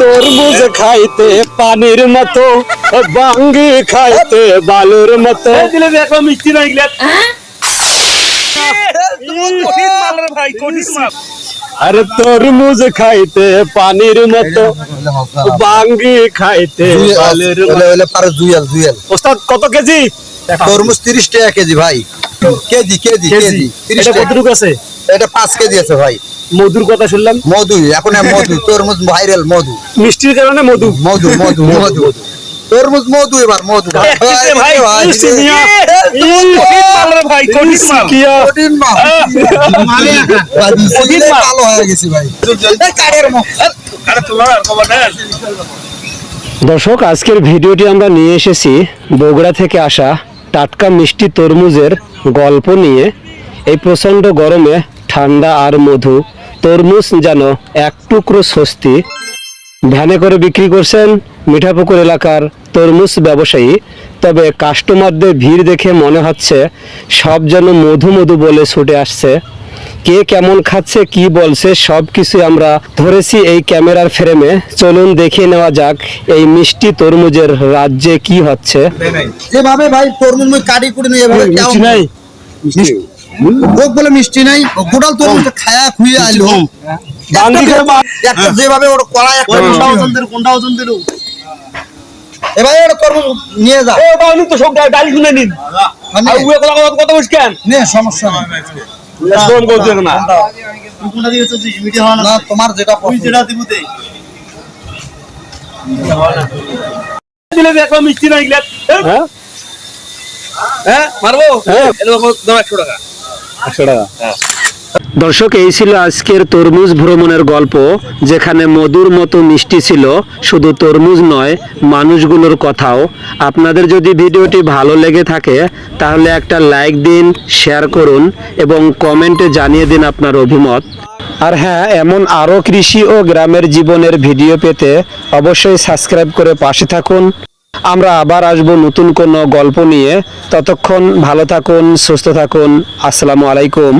তরমুজ খাইতে পানির মতো বাঙ্গি খাইতে বালুর মতো। এখন মিষ্টি না এগুলা কঠিন মাল রে ভাই কঠিন মাল। আরে তরমুজ খাইতে পানির মতো বাঙ্গি খাইতে বালুর পারে জুয়েল জুয়েল ওস্তাদ কত কেজি? তরমুজ তিরিশ টাকা কেজি ভাই। KG KG. কেজি তিরিশ এটা টাকা। কতটুকু আছে? এটা পাঁচ কেজি আছে ভাই। মধুর কথা শুনলাম। মধু এখন মধু তরমুজ ভাইরাল মধু। মিষ্টির কারণে মধু। মধু মধু মধু তরমুজ মধু এবার মধু। ভাই ভালো হয়ে গেছি দর্শক আজকের ভিডিওটি আমরা নিয়ে এসেছি বগুড়া থেকে আসা টাটকা মিষ্টি তরমুজের গল্প নিয়ে। এই প্রচণ্ড গরমে ঠান্ডা আর মধু তরমুজ যেন এক টুকরো স্বস্তি। ভ্যানে করে বিক্রি করছেন মিঠাপুকুর এলাকার তরমুজ ব্যবসায়ী তবে কাস্টমারদের ভিড় দেখে মনে হচ্ছে সব যেন মধু মধু বলে ছুটে আসছে। কে কেমন খাচ্ছে কি বলছে সব কিছু আমরা ধরেছি এই ক্যামেরার ফ্রেমে। চলুন দেখিয়ে নেওয়া যাক এই মিষ্টি তরমুজের রাজ্যে কি হচ্ছে। যেভাবে ভাই তরমুজ কাটি কুটি নিয়ে এভাবে ভোগ বলে মিষ্টি নাই গোটাল তরমুজ খায়া খুইয়ে আইলো। একটা যেভাবে কলা একটা কোনটা ওজন দিল কোনটা ওজন দিল এবার ওটা তরমুজ নিয়ে যা। ও বাউনি তো সব ডাল শুনে নিন। আর উয়ে কথা কথা কত বসকেন নে সমস্যা নেই। শ্রম করতে না। না তোমার যেটা পছন্দ। মিষ্টি না এগুলা হ্যাঁ? হ্যাঁ মারবো? হ্যাঁ। একশো টাকা। দর্শক এই ছিল আজকের তরমুজ ভ্রমণের গল্প যেখানে মধুর মতো মিষ্টি ছিল শুধু তরমুজ নয় মানুষগুলোর কথাও। আপনাদের যদি ভিডিওটি ভালো লেগে থাকে তাহলে একটা লাইক দিন শেয়ার করুন এবং কমেন্টে জানিয়ে দিন আপনার অভিমত। আর হ্যাঁ এমন আরও কৃষি ও গ্রামের জীবনের ভিডিও পেতে অবশ্যই সাবস্ক্রাইব করে পাশে থাকুন। আমরা আবার আসব নতুন কোনো গল্প নিয়ে। ততক্ষণ ভালো থাকুন সুস্থ থাকুন। আসসালামু আলাইকুম।